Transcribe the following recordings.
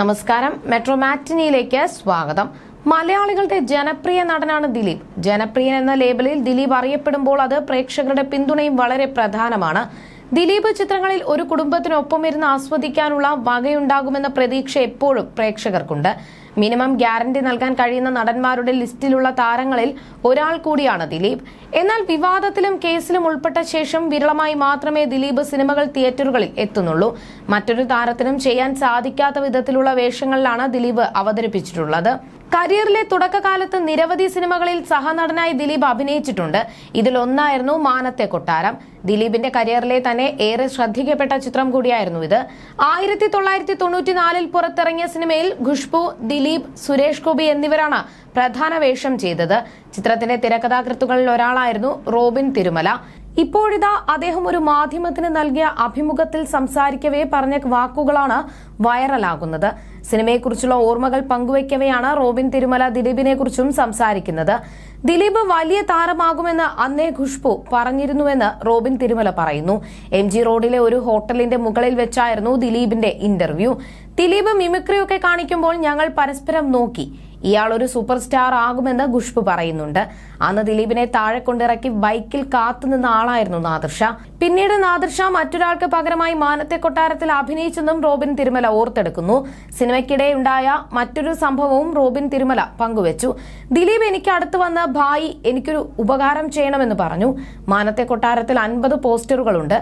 നമസ്കാരം. മെട്രോ മാറ്റിനിയിലേക്ക് സ്വാഗതം. മലയാളികളുടെ ജനപ്രിയ നടനാണ് ദിലീപ്. ജനപ്രിയൻ എന്ന ലേബലിൽ ദിലീപ് അറിയപ്പെടുമ്പോൾ അത് പ്രേക്ഷകരുടെ പിന്തുണയും വളരെ പ്രധാനമാണ്. ദിലീപ് ചിത്രങ്ങളിൽ ഒരു കുടുംബത്തിനൊപ്പം ഇരുന്ന് ആസ്വദിക്കാനുള്ള വകയുണ്ടാകുമെന്ന പ്രതീക്ഷ എപ്പോഴും പ്രേക്ഷകർക്കുണ്ട്. മിനിമം ഗ്യാരണ്ടി നൽകാൻ കഴിയുന്ന നടന്മാരുടെ ലിസ്റ്റിലുള്ള താരങ്ങളിൽ ഒരാൾ കൂടിയാണ് ദിലീപ്. എന്നാൽ വിവാദത്തിലും കേസിലും ഉൾപ്പെട്ട ശേഷം വിരളമായി മാത്രമേ ദിലീപ് സിനിമകൾ തിയേറ്ററുകളിൽ എത്തുന്നുള്ളൂ. മറ്റൊരു താരത്തിനും ചെയ്യാൻ സാധിക്കാത്ത വിധത്തിലുള്ള വേഷങ്ങളിലാണ് ദിലീപ് അവതരിപ്പിച്ചിട്ടുള്ളത്. കരിയറിലെ തുടക്കകാലത്ത് നിരവധി സിനിമകളിൽ സഹനടനായി ദിലീപ് അഭിനയിച്ചിട്ടുണ്ട്. ഇതിലൊന്നായിരുന്നു മാനത്തെ കൊട്ടാരം. ദിലീപിന്റെ കരിയറിലെ തന്നെ ഏറെ ശ്രദ്ധിക്കപ്പെട്ട ചിത്രം കൂടിയായിരുന്നു ഇത്. ആയിരത്തി തൊള്ളായിരത്തി തൊണ്ണൂറ്റിനാലിൽ പുറത്തിറങ്ങിയ സിനിമയിൽ ഖുഷ്ബു ദിലീപ് സുരേഷ് ഗോപി എന്നിവരാണ് പ്രധാന വേഷം ചെയ്തത്. ചിത്രത്തിന്റെ തിരക്കഥാകൃത്തുകളിൽ ഒരാളായിരുന്നു റോബിൻ തിരുമല. ഇപ്പോഴിതാ അദ്ദേഹം ഒരു മാധ്യമത്തിന് നൽകിയ അഭിമുഖത്തിൽ സംസാരിക്കവേ പറഞ്ഞ വാക്കുകളാണ് വൈറലാകുന്നത്. സിനിമയെക്കുറിച്ചുള്ള ഓർമ്മകൾ പങ്കുവയ്ക്കവെയാണ് റോബിൻ തിരുമല ദിലീപിനെ കുറിച്ചും സംസാരിക്കുന്നത്. ദിലീപ് വലിയ താരമാകുമെന്ന് അന്നേ ഖുഷ്ബു പറഞ്ഞിരുന്നുവെന്ന് റോബിൻ തിരുമല പറയുന്നു. എം ജി റോഡിലെ ഒരു ഹോട്ടലിന്റെ മുകളിൽ വെച്ചായിരുന്നു ദിലീപിന്റെ ഇന്റർവ്യൂ. ദിലീപ് മിമിക്രിയൊക്കെ കാണിക്കുമ്പോൾ ഞങ്ങൾ പരസ്പരം നോക്കി. ഇയാൾ ഒരു സൂപ്പർ സ്റ്റാർ ആകുമെന്ന് ഖുഷ്ബു പറയുന്നുണ്ട്. അന്ന് ദിലീപിനെ താഴെ കൊണ്ടിറക്കി ബൈക്കിൽ കാത്തുനിന്ന ആളായിരുന്നു നാദിർഷ പിന്നീട് നാദിർഷ മറ്റൊരാൾക്ക് പകരമായി മാനത്തെ കൊട്ടാരത്തിൽ അഭിനയിച്ചെന്നും റോബിൻ തിരുമല ഓർത്തെടുക്കുന്നു. സിനിമയ്ക്കിടെ ഉണ്ടായ മറ്റൊരു സംഭവവും റോബിൻ തിരുമല പങ്കുവച്ചു. ദിലീപ് എനിക്ക് അടുത്ത് വന്ന് ഭായി എനിക്കൊരു ഉപകാരം ചെയ്യണമെന്ന് പറഞ്ഞു. മാനത്തെ കൊട്ടാരത്തിൽ അൻപത് പോസ്റ്ററുകളുണ്ട്.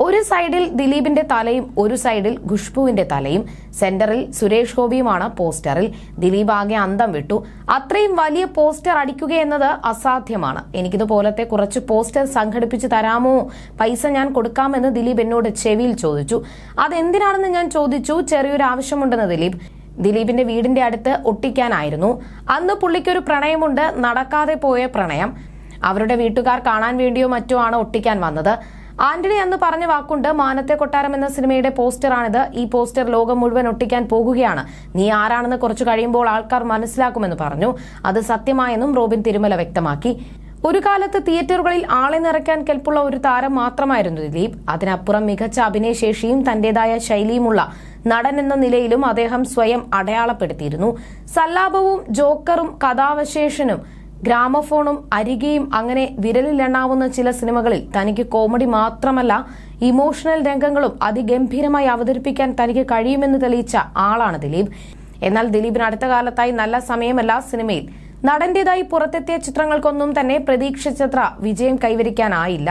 ഒരു സൈഡിൽ ദിലീപിന്റെ തലയും ഒരു സൈഡിൽ ഖുഷ്ബുവിന്റെ തലയും. സെന്ററിൽ സുരേഷ് ഗോപിയുമാണ് പോസ്റ്ററിൽ. ദിലീപ് ആകെ അന്തം വിട്ടു. അത്രയും വലിയ പോസ്റ്റർ അടിക്കുക എന്നത് അസാധ്യമാണ്. എനിക്കിതുപോലത്തെ കുറച്ച് പോസ്റ്റർ സംഘടിപ്പിച്ച് തരാമോ? പൈസ ഞാൻ കൊടുക്കാമെന്ന് ദിലീപ് എന്നോട് ചെവിയിൽ ചോദിച്ചു. അതെന്തിനാണെന്ന് ഞാൻ ചോദിച്ചു. ചെറിയൊരു ആവശ്യമുണ്ടെന്ന് ദിലീപ്. ദിലീപിന്റെ വീടിന്റെ അടുത്ത് ഒട്ടിക്കാനായിരുന്നു. അന്ന് പുള്ളിക്കൊരു പ്രണയമുണ്ട്. നടക്കാതെ പോയ പ്രണയം. അവരുടെ വീട്ടുകാർ കാണാൻ വേണ്ടിയോ മറ്റോ ആണ് ഒട്ടിക്കാൻ വന്നത്. ആന്റണി എന്ന് പറഞ്ഞ വാക്കുണ്ട് മാനത്തെ കൊട്ടാരം എന്ന സിനിമയുടെ പോസ്റ്ററാണിത്. ഈ പോസ്റ്റർ ലോകം മുഴുവൻ ഒട്ടിക്കാൻ പോകുകയാണ്. നീ ആരാണെന്ന് കുറച്ചു കഴിയുമ്പോൾ ആൾക്കാർ മനസ്സിലാക്കുമെന്ന് പറഞ്ഞു. അത് സത്യമായെന്നും റോബിൻ തിരുമല വ്യക്തമാക്കി. ഒരു കാലത്ത് തിയേറ്ററുകളിൽ ആളെ നിറയ്ക്കാൻ കെൽപ്പുള്ള ഒരു താരം മാത്രമായിരുന്നു ദിലീപ്. അതിനപ്പുറം മികച്ച അഭിനയശേഷിയും തന്റേതായ ശൈലിയുമുള്ള നടൻ എന്ന നിലയിലും അദ്ദേഹം സ്വയം അടയാളപ്പെടുത്തിയിരുന്നു. സല്ലാപവും ജോക്കറും കഥാവശേഷനും ഗ്രാമഫോണും അരികെയും അങ്ങനെ വിരലിലെണ്ണാവുന്ന ചില സിനിമകളിൽ തനിക്ക് കോമഡി മാത്രമല്ല ഇമോഷണൽ രംഗങ്ങളും അതിഗംഭീരമായി അവതരിപ്പിക്കാൻ തനിക്ക് കഴിയുമെന്ന് തെളിയിച്ച ആളാണ് ദിലീപ്. എന്നാൽ ദിലീപിന് അടുത്ത കാലത്തായി നല്ല സമയമല്ല സിനിമയിൽ. നടന്റേതായി പുറത്തെത്തിയ ചിത്രങ്ങൾക്കൊന്നും തന്നെ പ്രതീക്ഷിച്ചത്ര വിജയം കൈവരിക്കാനായില്ല.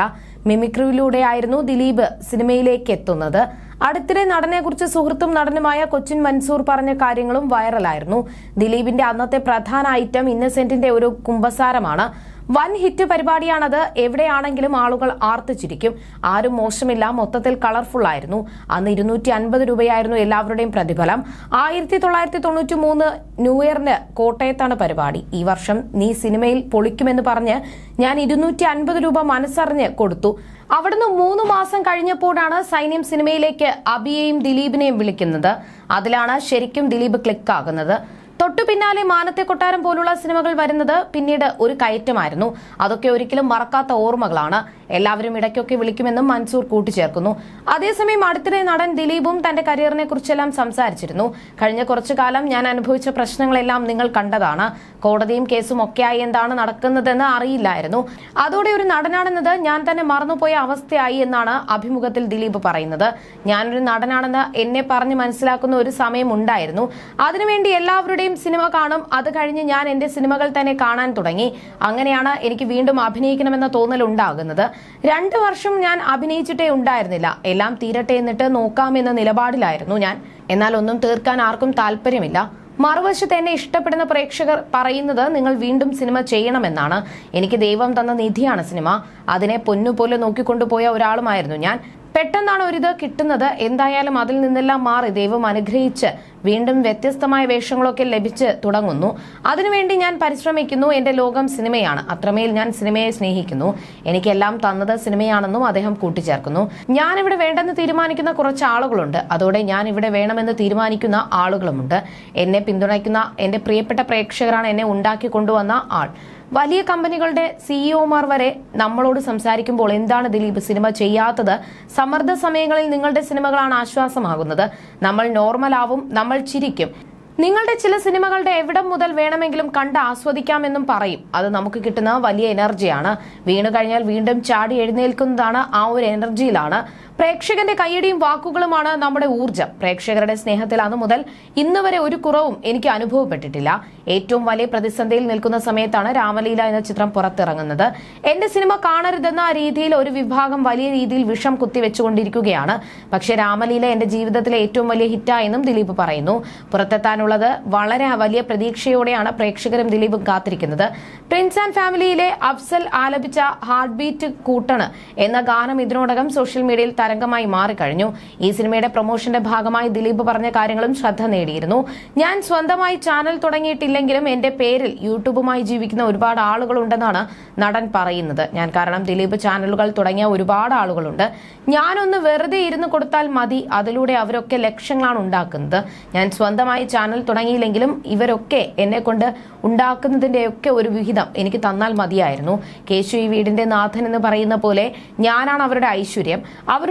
മിമിക്രിയിലൂടെയായിരുന്നു ദിലീപ് സിനിമയിലേക്ക് എത്തുന്നത് അടുത്തിടെ നടനെക്കുറിച്ച് സുഹൃത്തും നടനുമായ കൊച്ചിൻ മൻസൂർ പറഞ്ഞ കാര്യങ്ങളും വൈറലായിരുന്നു. ദിലീപിന്റെ അന്നത്തെ പ്രധാന ഐറ്റം ഇന്നസെന്റിന്റെ ഒരു കുംഭസാരമാണ് വൻ ഹിറ്റ് പരിപാടിയാണത്. എവിടെയാണെങ്കിലും ആളുകൾ ആർത്തിച്ചിരിക്കും. ആരും മോശമില്ല. മൊത്തത്തിൽ കളർഫുൾ ആയിരുന്നു അന്ന് ഇരുന്നൂറ്റി അൻപത് രൂപയായിരുന്നു എല്ലാവരുടെയും പ്രതിഫലം. ആയിരത്തി തൊള്ളായിരത്തി തൊണ്ണൂറ്റി മൂന്ന് ന്യൂ ഇയറിന് കോട്ടയത്താണ് പരിപാടി. ഈ വർഷം നീ സിനിമയിൽ പൊളിക്കുമെന്ന് പറഞ്ഞ് ഞാൻ ഇരുന്നൂറ്റി അൻപത് രൂപ മനസ്സറിഞ്ഞ് കൊടുത്തു. അവിടുന്ന് മൂന്ന് മാസം കഴിഞ്ഞപ്പോഴാണ് സൈന്യം സിനിമയിലേക്ക് അബിയെയും ദിലീപിനെയും വിളിക്കുന്നത്. അതിലാണ് ശരിക്കും ദിലീപ് ക്ലിക്കാകുന്നത്. തൊട്ടു പിന്നാലെ മാനത്തെ കൊട്ടാരം പോലുള്ള സിനിമകൾ വരുന്നത് പിന്നീട് ഒരു കയറ്റമായിരുന്നു. അതൊക്കെ ഒരിക്കലും മറക്കാത്ത ഓർമ്മകളാണ്. എല്ലാവരും ഇടയ്ക്കൊക്കെ വിളിക്കുമെന്നും മൻസൂർ കൂട്ടിച്ചേർക്കുന്നു. അതേസമയം അടുത്തിടെ നടൻ ദിലീപും തന്റെ കരിയറിനെ കുറിച്ചെല്ലാം സംസാരിച്ചിരുന്നു. കഴിഞ്ഞ കുറച്ചു കാലം ഞാൻ അനുഭവിച്ച പ്രശ്നങ്ങളെല്ലാം നിങ്ങൾ കണ്ടതാണ്. കോടതിയും കേസും ഒക്കെയായി എന്താണ് നടക്കുന്നതെന്ന് അറിയില്ലായിരുന്നു. അതോടെ ഒരു നടനാണെന്നത് ഞാൻ തന്നെ മറന്നുപോയ അവസ്ഥയായി എന്നാണ് അഭിമുഖത്തിൽ ദിലീപ് പറയുന്നത്. ഞാനൊരു നടനാണെന്ന് എന്നെ പറഞ്ഞ് മനസ്സിലാക്കുന്ന ഒരു സമയം ഉണ്ടായിരുന്നു. അതിനുവേണ്ടി എല്ലാവരുടെയും സിനിമ കാണും. അത് കഴിഞ്ഞ് ഞാൻ എന്റെ സിനിമകൾ തന്നെ കാണാൻ തുടങ്ങി. അങ്ങനെയാണ് എനിക്ക് വീണ്ടും അഭിനയിക്കണമെന്ന തോന്നൽ ഉണ്ടാകുന്നത് രണ്ട് വർഷം ഞാൻ അഭിനയിച്ചിട്ടേ ഉണ്ടായിരുന്നില്ല. എല്ലാം തീരട്ടെ എന്നിട്ട് നോക്കാം എന്ന നിലപാടിലായിരുന്നു ഞാൻ. എന്നാൽ ഒന്നും തീർക്കാൻ ആർക്കും താല്പര്യമില്ല. മറുവശത്ത് എന്നെ ഇഷ്ടപ്പെടുന്ന പ്രേക്ഷകർ പറയുന്നത് നിങ്ങൾ വീണ്ടും സിനിമ ചെയ്യണമെന്നാണ്. എനിക്ക് ദൈവം തന്ന നിധിയാണ് സിനിമ. അതിനെ പൊന്നുപോലെ നോക്കിക്കൊണ്ടുപോയ ഒരാളുമായിരുന്നു ഞാൻ. പെട്ടെന്നാണ് ഒരിത് കിട്ടുന്നത്. എന്തായാലും അതിൽ നിന്നെല്ലാം മാറി ദൈവം അനുഗ്രഹിച്ച് വീണ്ടും വ്യത്യസ്തമായ വേഷങ്ങളൊക്കെ ലഭിച്ച് തുടങ്ങുന്നു. അതിനുവേണ്ടി ഞാൻ പരിശ്രമിക്കുന്നു. എന്റെ ലോകം സിനിമയാണ്. അത്രമേൽ ഞാൻ സിനിമയെ സ്നേഹിക്കുന്നു. എനിക്കെല്ലാം തന്നത് സിനിമയാണെന്നും അദ്ദേഹം കൂട്ടിച്ചേർക്കുന്നു. ഞാൻ ഇവിടെ വേണ്ടെന്ന് തീരുമാനിക്കുന്ന കുറച്ച് ആളുകളുണ്ട്. അതോടെ ഞാൻ ഇവിടെ വേണമെന്ന് തീരുമാനിക്കുന്ന ആളുകളുമുണ്ട്. എന്നെ പിന്തുണയ്ക്കുന്ന എന്റെ പ്രിയപ്പെട്ട പ്രേക്ഷകരാണ് എന്നെ ഉണ്ടാക്കി കൊണ്ടുവന്ന ആൾ. വലിയ കമ്പനികളുടെ സിഇഒമാർ വരെ നമ്മളോട് സംസാരിക്കുമ്പോൾ എന്താണ് ദിലീപ് സിനിമ ചെയ്യാത്തത്? സമ്മർദ്ദ സമയങ്ങളിൽ നിങ്ങളുടെ സിനിമകളാണ് ആശ്വാസമാകുന്നത്. നമ്മൾ നോർമലാവും നമ്മൾ ചിരിക്കും. നിങ്ങളുടെ ചില സിനിമകളുടെ എവിടം മുതൽ വേണമെങ്കിലും കണ്ട് ആസ്വദിക്കാമെന്നും പറയും. അത് നമുക്ക് കിട്ടുന്ന വലിയ എനർജിയാണ്. വീണു കഴിഞ്ഞാൽ വീണ്ടും ചാടി എഴുന്നേൽക്കുന്നതാണ് ആ ഒരു എനർജിയിലാണ്. പ്രേക്ഷകന്റെ കൈയടിയും വാക്കുകളുമാണ് നമ്മുടെ ഊർജം പ്രേക്ഷകരുടെ സ്നേഹത്തിൽ അന്നു മുതൽ ഇന്ന് വരെ ഒരു കുറവും എനിക്ക് അനുഭവപ്പെട്ടിട്ടില്ല. ഏറ്റവും വലിയ പ്രതിസന്ധിയിൽ നിൽക്കുന്ന സമയത്താണ് രാമലീല എന്ന ചിത്രം പുറത്തിറങ്ങുന്നത്. എന്റെ സിനിമ കാണരുതെന്ന രീതിയിൽ ഒരു വിഭാഗം വലിയ രീതിയിൽ വിഷം കുത്തിവെച്ചുകൊണ്ടിരിക്കുകയാണ്. പക്ഷെ രാമലീല എന്റെ ജീവിതത്തിലെ ഏറ്റവും വലിയ ഹിറ്റായെന്നും ദിലീപ് പറയുന്നു. പുറത്തെത്താനുള്ളത് വളരെ വലിയ പ്രതീക്ഷയോടെയാണ് പ്രേക്ഷകരും ദിലീപും കാത്തിരിക്കുന്നത്. പ്രിൻസ് ആൻഡ് ഫാമിലിയിലെ അഫ്സൽ ആലപിച്ച ഹാർട്ട് ബീറ്റ് കൂട്ടണ് എന്ന ഗാനം ഇതിനോടകം സോഷ്യൽ മീഡിയയിൽ തരംഗമായി മാറിക്കഴിഞ്ഞു. ഈ സിനിമയുടെ പ്രൊമോഷന്റെ ഭാഗമായി ദിലീപ് പറഞ്ഞ കാര്യങ്ങളും ശ്രദ്ധ നേടിയിരുന്നു. ഞാൻ സ്വന്തമായി ചാനൽ തുടങ്ങിയിട്ടില്ലെങ്കിലും എന്റെ പേരിൽ യൂട്യൂബുമായി ജീവിക്കുന്ന ഒരുപാട് ആളുകളുണ്ടെന്നാണ് നടൻ പറയുന്നത്. ഞാൻ കാരണം ദിലീപ് ചാനലുകൾ തുടങ്ങിയ ഒരുപാട് ആളുകളുണ്ട്. ഞാനൊന്ന് വെറുതെ ഇരുന്ന് കൊടുത്താൽ മതി. അതിലൂടെ അവരൊക്കെ ലക്ഷ്യങ്ങളാണ് ഉണ്ടാക്കുന്നത്. ഞാൻ സ്വന്തമായി ചാനൽ തുടങ്ങിയില്ലെങ്കിലും ഇവരൊക്കെ എന്നെ കൊണ്ട് ഉണ്ടാക്കുന്നതിന്റെയൊക്കെ ഒരു വിഹിതം എനിക്ക് തന്നാൽ മതിയായിരുന്നു. കേശു ഈ വീടിന്റെ നാഥൻ എന്ന് പറയുന്ന പോലെ ഞാനാണ് അവരുടെ ഐശ്വര്യം.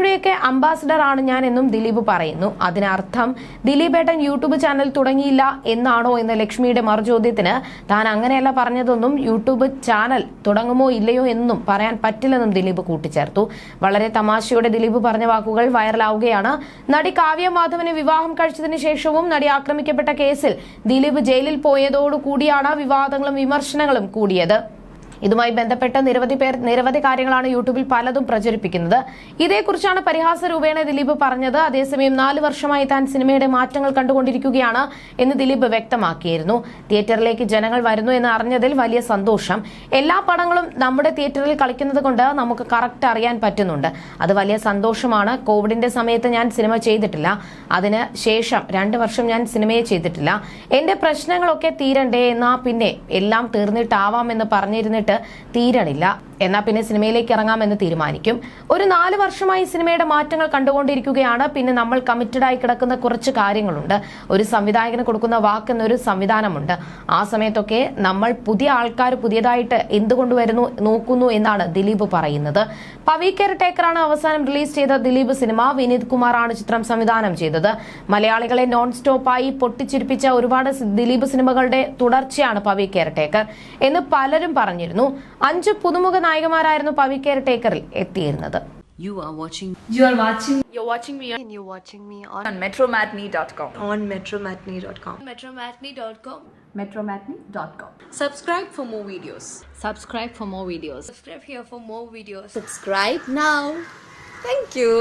അവരുടെയൊക്കെ അംബാസിഡർ ആണ് ഞാൻ എന്നും ദിലീപ് പറയുന്നു. അതിനർത്ഥം ദിലീപേട്ടൻ യൂട്യൂബ് ചാനൽ തുടങ്ങിയില്ല എന്നാണോ എന്ന ലക്ഷ്മിയുടെ മറുചോദ്യത്തിന് താൻ അങ്ങനെയല്ല പറഞ്ഞതൊന്നും യൂട്യൂബ് ചാനൽ തുടങ്ങുമോ ഇല്ലയോ എന്നും പറയാൻ പറ്റില്ലെന്നും ദിലീപ് കൂട്ടിച്ചേർത്തു. വളരെ തമാശയോടെ ദിലീപ് പറഞ്ഞ വാക്കുകൾ വൈറലാവുകയാണ്. നടി കാവ്യ മാധവനെ വിവാഹം കഴിച്ചതിന് ശേഷവും നടി ആക്രമിക്കപ്പെട്ട കേസിൽ ദിലീപ് ജയിലിൽ പോയതോടുകൂടിയാണ് വിവാദങ്ങളും വിമർശനങ്ങളും കൂടിയത്. ഇതുമായി ബന്ധപ്പെട്ട് നിരവധി പേർ നിരവധി കാര്യങ്ങളാണ് യൂട്യൂബിൽ പലതും പ്രചരിപ്പിക്കുന്നത്. ഇതേക്കുറിച്ചാണ് പരിഹാസ രൂപേണ ദിലീപ് പറഞ്ഞത്. അതേസമയം നാല് വർഷമായി താൻ സിനിമയുടെ മാറ്റങ്ങൾ കണ്ടുകൊണ്ടിരിക്കുകയാണ് എന്ന് ദിലീപ് വ്യക്തമാക്കിയിരുന്നു. തിയേറ്ററിലേക്ക് ജനങ്ങൾ വരുന്നു എന്ന് അറിഞ്ഞതിൽ വലിയ സന്തോഷം. എല്ലാ പടങ്ങളും നമ്മുടെ തിയേറ്ററിൽ കളിക്കുന്നത് കൊണ്ട് നമുക്ക് കറക്റ്റ് അറിയാൻ പറ്റുന്നുണ്ട്. അത് വലിയ സന്തോഷമാണ്. കോവിഡിന്റെ സമയത്ത് ഞാൻ സിനിമ ചെയ്തിട്ടില്ല. അതിന് ശേഷം രണ്ട് വർഷം ഞാൻ സിനിമയെ ചെയ്തിട്ടില്ല. എന്റെ പ്രശ്നങ്ങളൊക്കെ തീരണ്ടേ എന്നാ പിന്നെ എല്ലാം തീർന്നിട്ടാവാം എന്ന് പറഞ്ഞിരുന്നിട്ട് തീരണില്ല. എന്നാ പിന്നെ സിനിമയിലേക്ക് ഇറങ്ങാമെന്ന് തീരുമാനിക്കും. ഒരു നാല് വർഷമായി സിനിമയുടെ മാറ്റങ്ങൾ കണ്ടുകൊണ്ടിരിക്കുകയാണ്. പിന്നെ നമ്മൾ കമ്മിറ്റഡായി കിടക്കുന്ന കുറച്ച് കാര്യങ്ങളുണ്ട്. ഒരു സംവിധായകന് കൊടുക്കുന്ന വാക്ക് എന്നൊരു സംവിധാനമുണ്ട്. ആ സമയത്തൊക്കെ നമ്മൾ പുതിയ ആൾക്കാർ പുതിയതായിട്ട് എന്തുകൊണ്ടുവരുന്നു നോക്കുന്നു എന്നാണ് ദിലീപ് പറയുന്നത്. പവി കെയർ ടേക്കറാണ് അവസാനം റിലീസ് ചെയ്ത ദിലീപ് സിനിമ. വിനീത് കുമാറാണ് ചിത്രം സംവിധാനം ചെയ്തത്. മലയാളികളെ നോൺ സ്റ്റോപ്പായി പൊട്ടിച്ചിരിപ്പിച്ച ഒരുപാട് ദിലീപ് സിനിമകളുടെ തുടർച്ചയാണ് പവി കെയർ ടേക്കർ എന്ന് പലരും പറഞ്ഞിരുന്നു. അഞ്ച് പുതുമുഖ നായികമാരായിരുന്നു പവി കെയർ ടേക്കറിൽ എത്തിയിരുന്നത് You are watching You are watching You're watching me and you're watching me on, on metromatney.com. on metromatney.com. metromatney.com. Metromatney.com. subscribe for more videos Subscribe for more videos. Subscribe here for more videos. subscribe now Thank you.